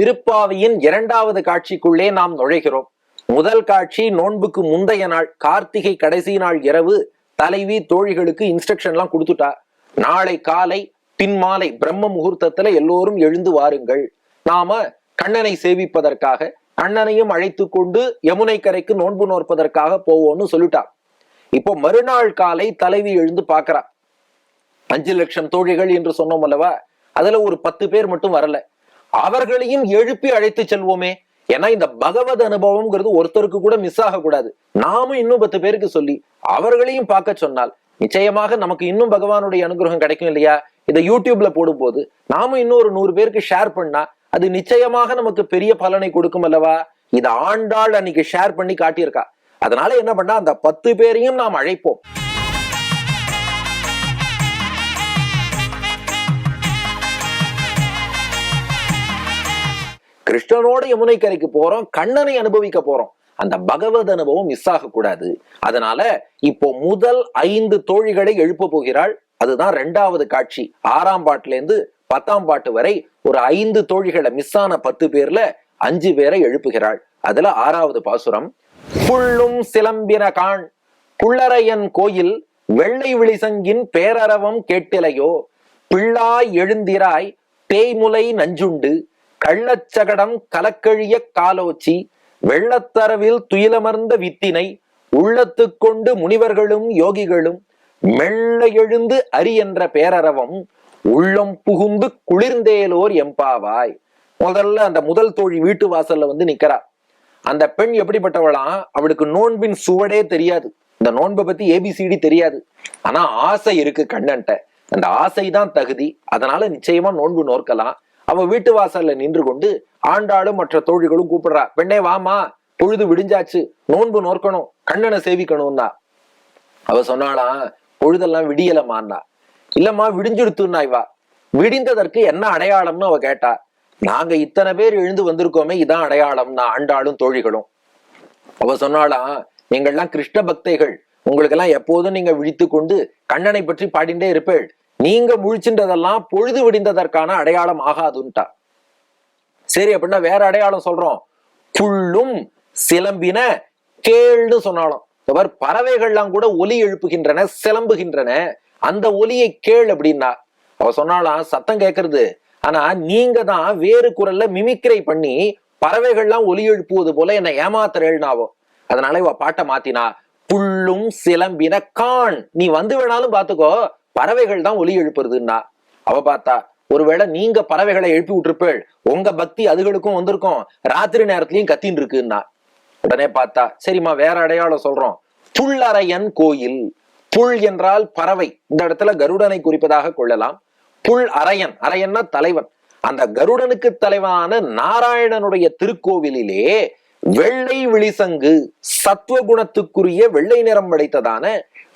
திருப்பாவியின் இரண்டாவது காட்சிக்குள்ளே நாம் நுழைகிறோம். முதல் காட்சி நோன்புக்கு முந்தைய நாள் கார்த்திகை கடைசி நாள் இரவு தலைவி தோழிகளுக்கு இன்ஸ்ட்ரக்ஷன் எல்லாம் கொடுத்துட்டா. நாளை காலை பின்மாலை பிரம்ம முகூர்த்தத்துல எல்லோரும் எழுந்து வாருங்கள். நாம கண்ணனை சேவிப்பதற்காக அண்ணனையும் அழைத்து கொண்டு யமுனை கரைக்கு நோன்பு நோற்பதற்காக போவோம்னு சொல்லிட்டா. இப்போ மறுநாள் காலை தலைவி எழுந்து பாக்குறா அஞ்சு லட்சம் தோழிகள் என்று சொன்னோம் அல்லவா? அதுல ஒரு பத்து பேர் மட்டும் வரல. அவர்களையும் எழுப்பி அழைத்து செல்வோமே. ஏன்னா இந்த பகவத் அனுபவம்ங்கிறது ஒருத்தருக்கு கூட மிஸ் ஆகக்கூடாது. நாமும் இன்னும் பத்து பேருக்கு சொல்லி அவர்களையும் பார்க்க சொன்னால் நிச்சயமாக நமக்கு இன்னும் பகவானுடைய அனுகிரகம் கிடைக்கும் இல்லையா? இதை யூடியூப்ல போடும்போது நாமும் இன்னும் ஒரு நூறு பேருக்கு ஷேர் பண்ணா அது நிச்சயமாக நமக்கு பெரிய பலனை கொடுக்கும் அல்லவா? இதை ஆண்டாள் அன்னைக்கு ஷேர் பண்ணி காட்டியிருக்கா. அதனால என்ன பண்ணா அந்த பத்து பேரையும் நாம் அழைப்போம். கிருஷ்ணனோட யமுனை கரைக்கு போறோம் கண்ணனை அனுபவிக்க போறோம். அந்த பகவத் அனுபவம் மிஸ் ஆகக்கூடாது. அதனால இப்போ முதல் ஐந்து தோழிகளை எழுப்ப போகிறாள். அதுதான் ரெண்டாவது காட்சி. ஆறாம் பாட்டுல இருந்து பத்தாம் பாட்டு வரை ஒரு ஐந்து தோழிகளை மிஸ் ஆன பத்து பேர்ல அஞ்சு பேரை எழுப்புகிறாள். அதுல ஆறாவது பாசுரம் புள்ளும் சிலம்பின காண் புள்ளரையன் கோயில் வெள்ளை விழிசங்கின் பேரரவம் கேட்டிலையோ பிள்ளாய் எழுந்திராய் தேய்முலை நஞ்சுண்டு கள்ளச்சகடம் கலக்கழிய காலோச்சி வெள்ளத்தரவில் துயிலமர்ந்த வித்தினை உள்ளத்துக்கொண்டு முனிவர்களும் யோகிகளும் மெல்ல எழுந்து அரி என்ற பேரரவம் உள்ளம் புகுந்து குளிர்ந்தேலோர் எம்பாவாய். முதல்ல அந்த முதல் தோழி வீட்டு வாசல்ல வந்து நிக்கிறா. அந்த பெண் எப்படிப்பட்டவளாம் அவளுக்கு நோன்பின் சுவடே தெரியாது. இந்த நோன்பை பத்தி ஏபிசிடி தெரியாது. ஆனா ஆசை இருக்கு கண்ணன்ட்ட. அந்த ஆசைதான் தகுதி. அதனால நிச்சயமா நோன்பு நோக்கலாம் அவ வீட்டு வாசல்ல நின்று கொண்டு ஆண்டாளும் மற்ற தோழிகளும் கூப்பிடுறா பெண்ணே வாமா பொழுது விடிஞ்சாச்சு. நோன்பு நோக்கணும் கண்ணனை சேவிக்கணும்னா. அவ சொன்னாலாம் பொழுதெல்லாம் விடியலமான்னா இல்லம்மா விடிஞ்சுடுத்துன்னா இவா. விடிந்ததற்கு என்ன அடையாளம்னு அவ கேட்டா. நாங்க இத்தனை பேர் எழுந்து வந்திருக்கோமே இதான் அடையாளம்னா ஆண்டாளும் தோழிகளும். அவ சொன்னாலாம் நீங்கள்லாம் கிருஷ்ண பக்தைகள். உங்களுக்கெல்லாம் எப்போதும் நீங்க விழித்து கொண்டு கண்ணனை பற்றி பாடிண்டே இருப்பேள். நீங்க முழிச்சுன்றதெல்லாம் பொழுது விடிந்ததற்கான அடையாளம் ஆகாதுன்ட்டா. சரி அப்படின்னா வேற அடையாளம் சொல்றோம். புல்லும் சிலம்பின கேள்னு சொன்னாலும். இவர் பறவைகள்லாம் கூட ஒலி எழுப்புகின்றன சிலம்புகின்றன. அந்த ஒலியை கேள் அப்படின்னா அவ சொன்னாலாம் சத்தம் கேட்கறது. ஆனா நீங்க தான் வேறு குரல்ல மிமிக்ரை பண்ணி பறவைகள்லாம் ஒலி எழுப்புவது போல என்னை ஏமாத்துறேள்னாவோ அதனால இவ பாட்டை மாத்தினா புல்லும் சிலம்பின கான். நீ வந்து வேணாலும் பாத்துக்கோ. பறவைகள் தான் ஒலி எழுப்புறதுன்னா அவ பார்த்தா ஒருவேளை நீங்க பறவைகளை எழுப்பி விட்டுருப்பேள் உங்க பக்தி அதுகளுக்கும் வந்திருக்கும் ராத்திரி நேரத்திலயும் கத்தின்னு இருக்குன்னா உடனே பார்த்தா சரிம்மா வேற அடையாளம் சொல்றோம். புல்லறையன் கோயில். புல் என்றால் பறவை. இந்த இடத்துல கருடனை குறிப்பதாக கொள்ளலாம். புல் அரையன். அரையன்னா தலைவன். அந்த கருடனுக்கு தலைவனான நாராயணனுடைய திருக்கோவிலிலே வெள்ளை விழிசங்கு சத்துவ குணத்துக்குரிய வெள்ளை நிறம் படைத்ததான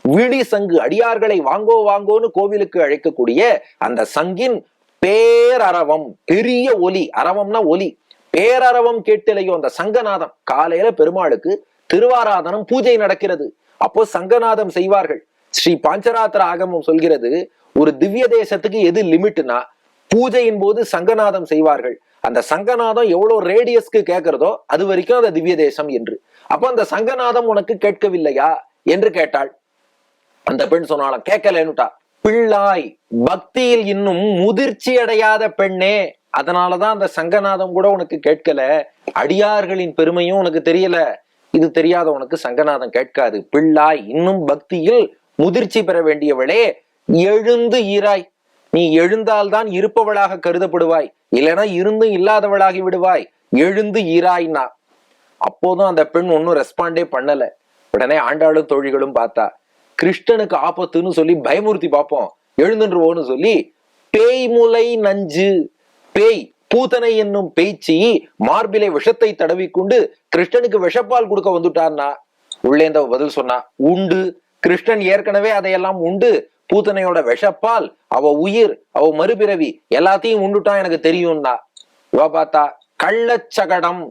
விழி சங்கு அடியார்களை வாங்கோ வாங்கோன்னு கோவிலுக்கு அழைக்கக்கூடிய அந்த சங்கின் பேரரவம் பெரிய ஒலி. அரவம்னா ஒலி. பேரரவம் கேட்டிலையோ அந்த சங்கநாதம். காலையில பெருமாளுக்கு திருவாராதனம் பூஜை நடக்கிறது. அப்போ சங்கநாதம் செய்வார்கள். ஸ்ரீ பாஞ்சராத்திர ஆகமம் சொல்கிறது ஒரு திவ்ய தேசத்துக்கு எது லிமிட்னா பூஜையின் போது சங்கநாதம் செய்வார்கள். அந்த சங்கநாதம் எவ்வளவு ரேடியஸ்க்கு கேட்கிறதோ அது வரைக்கும் அந்த திவ்ய தேசம் என்று. அப்போ அந்த சங்கநாதம் உனக்கு கேட்கவில்லையா? என்று கேட்டாள். அந்த பெண் சொன்னாலும் கேட்கலன்னுட்டா பிள்ளாய் பக்தியில் இன்னும் முதிர்ச்சி அடையாத பெண்ணே. அதனாலதான் அந்த சங்கநாதம் கூட உனக்கு கேட்கல. அடியார்களின் பெருமையும் உனக்கு தெரியல. இது தெரியாத உனக்கு சங்கநாதம் கேட்காது. பிள்ளாய் இன்னும் பக்தியில் முதிர்ச்சி பெற வேண்டியவளே எழுந்து ஈராய். நீ எழுந்தால்தான் இருப்பவளாக கருதப்படுவாய். இல்லைன்னா இருந்தும் இல்லாதவளாகி விடுவாய். எழுந்து ஈராய்னா. அப்போதும் அந்த பெண் ஒன்னும் ரெஸ்பாண்டே பண்ணல. உடனே ஆண்டாளும் தோழிகளும் பார்த்தா கிருஷ்ணனுக்கு ஆபத்துன்னு சொல்லி பயமுறுத்தி பார்ப்போம். எழுந்துருவோன்னு சொல்லி பேய் முலை நஞ்சு பேய் பூத்தனை என்னும் பேய்ச்சி மார்பிலை விஷத்தை தடவிக்கொண்டு கிருஷ்ணனுக்கு விஷப்பால் கொடுக்க வந்துட்டான்னா? உள்ளேந்த பதில் சொன்னா உண்டு. கிருஷ்ணன் ஏற்கனவே அதையெல்லாம் உண்டு. பூத்தனையோட விஷப்பால் அவ உயிர் அவ மறுபிறவி எல்லாத்தையும் உண்டுட்டான் எனக்கு தெரியும்னா. இவ பார்த்தா கள்ளச்சகடம்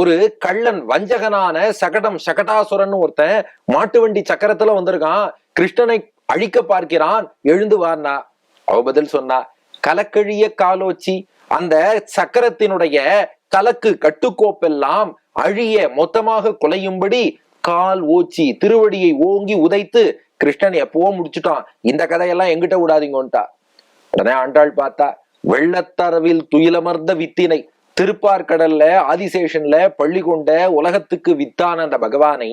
ஒரு கள்ளன் வஞ்சகனான சகடம் சகடாசுரன் ஒருத்தன் மாட்டு வண்டி சக்கரத்துல வந்திருக்கான். கிருஷ்ணனை அழிக்க பார்க்கிறான். எழுந்து வார்னா அவ பதில் சொன்னா கலக்கழிய காலோச்சி. அந்த சக்கரத்தினுடைய கலக்கு கட்டுக்கோப்பெல்லாம் அழிய மொத்தமாக குலையும்படி கால் ஓச்சி திருவடியை ஓங்கி உதைத்து கிருஷ்ணன் எப்பவோ முடிச்சுட்டான். இந்த கதையெல்லாம் எங்கிட்ட விடாதீங்கன்ட்டா. உடனே ஆண்டாள் பார்த்தா வெள்ளத்தரவில் துயிலமர்ந்த வித்தினை. திருப்பார்கடல்ல ஆதிசேஷன்ல பள்ளி கொண்ட உலகத்துக்கு வித்தான அந்த பகவானை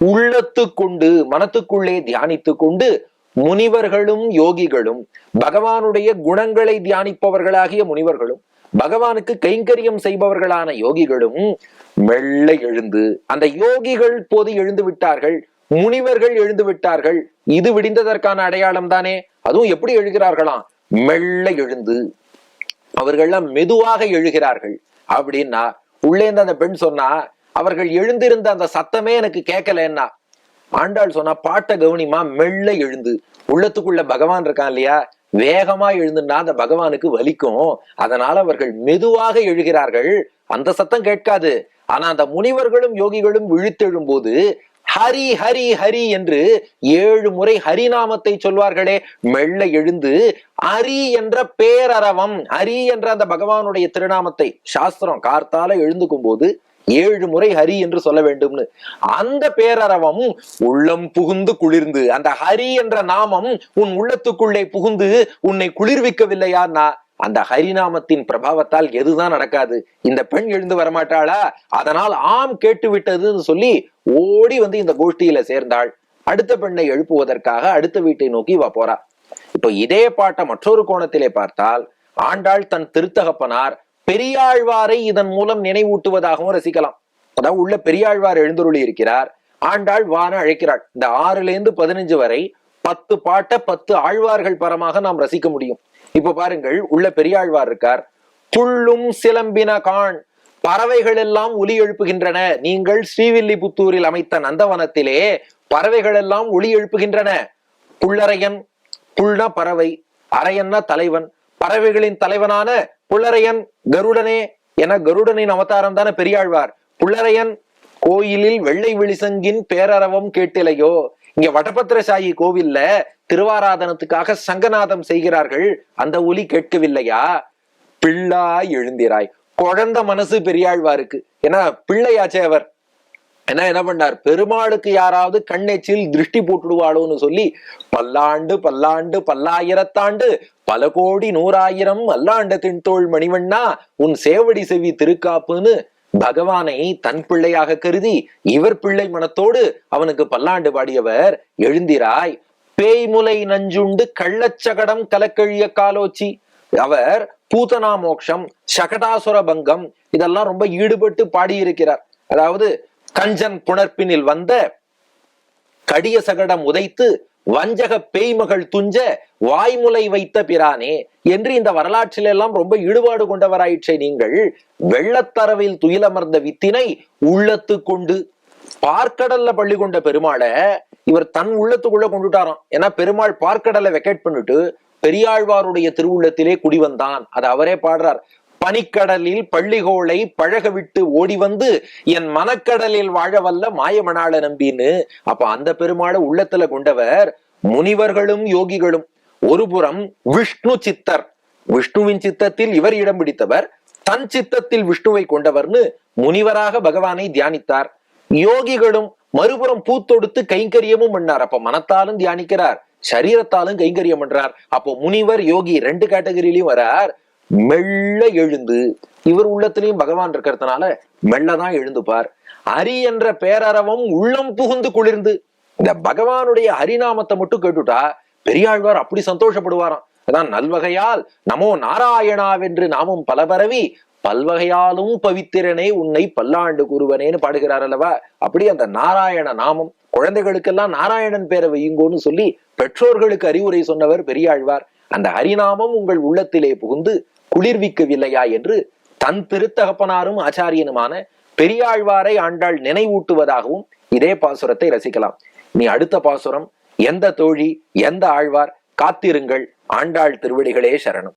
உள்ளத்து கொண்டு மனத்துக்குள்ளே தியானித்து கொண்டு முனிவர்களும் யோகிகளும் பகவானுடைய குணங்களை தியானிப்பவர்களாகிய முனிவர்களும் பகவானுக்கு கைங்கரியம் செய்பவர்களான யோகிகளும் மெல்ல எழுந்து அந்த யோகிகள் போது எழுந்து விட்டார்கள் முனிவர்கள் எழுந்து விட்டார்கள் இது விடிந்ததற்கான அடையாளம் தானே? அதுவும் எப்படி எழுகிறார்களாம்? மெல்ல எழுந்து அவர்கள்லாம் மெதுவாக எழுகிறார்கள். அப்படின்னா உள்ளே இருந்து அந்த பெண் சொன்னா அவர்கள் எழுந்திருந்த அந்த சத்தமே எனக்கு கேட்கலன்னா ஆண்டாள் சொன்னா பாட்ட கவனிமா மெல்ல எழுந்து. உள்ளத்துக்குள்ள பகவான் இருக்கான் இல்லையா? வேகமா எழுந்துன்னா அந்த பகவானுக்கு வலிக்கும். அதனால அவர்கள் மெதுவாக எழுகிறார்கள். அந்த சத்தம் கேட்காது. ஆனா அந்த முனிவர்களும் யோகிகளும் விழித்தெழும் போது ஹரி ஹரி ஹரி என்று ஏழு முறை ஹரிநாமத்தை சொல்வார்களே. மெல்ல எழுந்து ஹரி என்ற பேரரவம் ஹரி என்ற அந்த பகவானுடைய திருநாமத்தை சாஸ்திரம் கார்த்தால எழுந்துக்கும் போது ஏழு முறை ஹரி என்று சொல்ல வேண்டும்னு. அந்த பேரரவம் உள்ளம் புகுந்து குளிர்ந்து அந்த ஹரி என்ற நாமம் உன் உள்ளத்துக்குள்ளே புகுந்து உன்னை குளிர்விக்கவில்லையான்னா அந்த ஹரிநாமத்தின் பிரபாவத்தால் எதுதான் நடக்காது? இந்த பெண் எழுந்து வரமாட்டாளா? அதனால் ஆம் கேட்டு விட்டதுன்னு சொல்லி ஓடி வந்து இந்த கோஷ்டியில சேர்ந்தாள். அடுத்த பெண்ணை எழுப்புவதற்காக அடுத்த வீட்டை நோக்கி வா போறா. இப்போ இதே பாட்டை மற்றொரு கோணத்திலே பார்த்தால் ஆண்டாள் தன் திருத்தகப்பனார் பெரியாழ்வாரை இதன் மூலம் நினைவூட்டுவதாகவும் ரசிக்கலாம். அதாவது உள்ள பெரியாழ்வார் எழுந்துருளி இருக்கிறார் ஆண்டாள் வான அழைக்கிறாள். இந்த ஆறுல இருந்து பதினஞ்சு வரை பத்து பாட்டை பத்து ஆழ்வார்கள் பரமாக நாம் ரசிக்க முடியும். இப்ப பாருங்கள் உள்ள பெரியாழ்வார் இருக்கார். புள்ளும் சிலம்பின காண் பறவைகள் எல்லாம் ஒலி எழுப்புகின்றன. நீங்கள் ஸ்ரீவில்லிபுத்தூரில் அமைத்த நந்தவனத்திலே பறவைகள் எல்லாம் ஒலி எழுப்புகின்றன. புள்ளரையன் புல்னா பறவை அரையன்னா தலைவன் பறவைகளின் தலைவனான புள்ளரையன் கருடனே என கருடனின் அவதாரம் தானே பெரியாழ்வார். புள்ளரையன் கோயிலில் வெள்ளை விழிசங்கின் பேரரவம் கேட்டிலையோ இங்க வடபத்திரசாயி கோவில்ல திருவாராதனத்துக்காக சங்கநாதம் செய்கிறார்கள். அந்த ஒலி கேட்கவில்லையா? பிள்ளாய் எழுந்திராய். குழந்த மனசு பெரியாழ்வாருக்கு. ஏன்னா பிள்ளையாச்சே அவர். என்ன என்ன பண்ணார்? பெருமாளுக்கு யாராவது கண்ணெச்சில் திருஷ்டி போட்டுடுவாளோன்னு சொல்லி பல்லாண்டு பல்லாண்டு பல்லாயிரத்தாண்டு பல கோடி நூறாயிரம் அல்லாண்ட தின்தோள் மணிவண்ணா உன் சேவடி செவி திருக்காப்புன்னு பகவானை தன் பிள்ளையாக கருதி இவர் பிள்ளை மனத்தோடு அவனுக்கு பல்லாண்டு பாடியவர் எழுந்திராய் பேய்முலை நஞ்சுண்டு கள்ளச்சகடம் கலக்கழிய காலோச்சி. அவர் பூதனா மோக்ஷம் சகடாசுர பங்கம் இதெல்லாம் ரொம்ப ஈடுபட்டு பாடியிருக்கிறார். அதாவது கஞ்சன் புணர்ப்பினில் வந்த கடிய சகடம் உதைத்து வஞ்சக பேய்மகள் துஞ்ச வாய்முலை வைத்த பிரானே என்று இந்த வரலாற்றில் எல்லாம் ரொம்ப ஈடுபாடு கொண்டவராயிற்றை நீங்கள். வெள்ளத்தரவில் துயிலமர்ந்த வித்தினை உள்ளத்து கொண்டு பார்க்கடல்ல பள்ளி கொண்ட பெருமாளை இவர் தன் உள்ளத்துக்குள்ள கொண்டுட்டாராம். ஏன்னா பெருமாள் பார்க்கடலை வெக்கேட் பண்ணிட்டு பெரியாழ்வாருடைய திருவுள்ளத்திலே குடிவந்தான் அது அவரே பாடுறார். பனிக்கடலில் பள்ளிகோளை பழக விட்டு ஓடி வந்து என் மனக்கடலில் வாழவல்ல மாயமணாள நம்பின்னு அப்ப அந்த பெருமாளை உள்ளத்துல கொண்டவர் முனிவர்களும் யோகிகளும். ஒருபுறம் விஷ்ணு சித்தர். விஷ்ணுவின் சித்தத்தில் இவர் இடம் பிடித்தவர். தன் சித்தத்தில் விஷ்ணுவை கொண்டவர்னு முனிவராக பகவானை தியானித்தார். யோகிகளும் மறுபுறம் பூத்தொடுத்து கைங்கரியமும் பண்ணார். அப்ப மனத்தாலும் தியானிக்கிறார் சரீரத்தாலும் கைங்கரியம் பண்றார். அப்போ முனிவர் யோகி ரெண்டு கேட்டகரியிலையும் வரார். மெல்ல எழுந்து இவர் உள்ளத்திலையும் பகவான் இருக்கிறதுனால மெல்லதான் எழுந்துப்பார். ஹரி என்ற பேரரவம் உள்ளம் புகுந்து குளிர்ந்து இந்த பகவானுடைய ஹரிநாமத்தை மட்டும் கேட்டுட்டா பெரியாழ்வார் அப்படி சந்தோஷப்படுவாராம். அதான் நல்வகையால் நமோ நாராயணாவென்று நாமும் பல பரவி பல்வகையாலும் பவித்திரனே உன்னை பல்லாண்டு கூறுவனேன்னு பாடுகிறார் அல்லவா? அப்படி அந்த நாராயண நாமம் குழந்தைகளுக்கெல்லாம் நாராயணன் பேரை வையுங்கோன்னு சொல்லி பெற்றோர்களுக்கு அறிவுரை சொன்னவர் பெரியாழ்வார். அந்த ஹரிநாமம் உங்கள் உள்ளத்திலே புகுந்து குளிர்விக்கவில்லையா என்று தன் திருத்தகப்பனாரும் ஆச்சாரியனுமான பெரியாழ்வாரை ஆண்டாள் நினைவூட்டுவதாகவும் இதே பாசுரத்தை ரசிக்கலாம். நீ அடுத்த பாசுரம் எந்த தோழி எந்த ஆழ்வார் காத்திருங்கள் ஆண்டாள் திருவடிகளே சரணம்.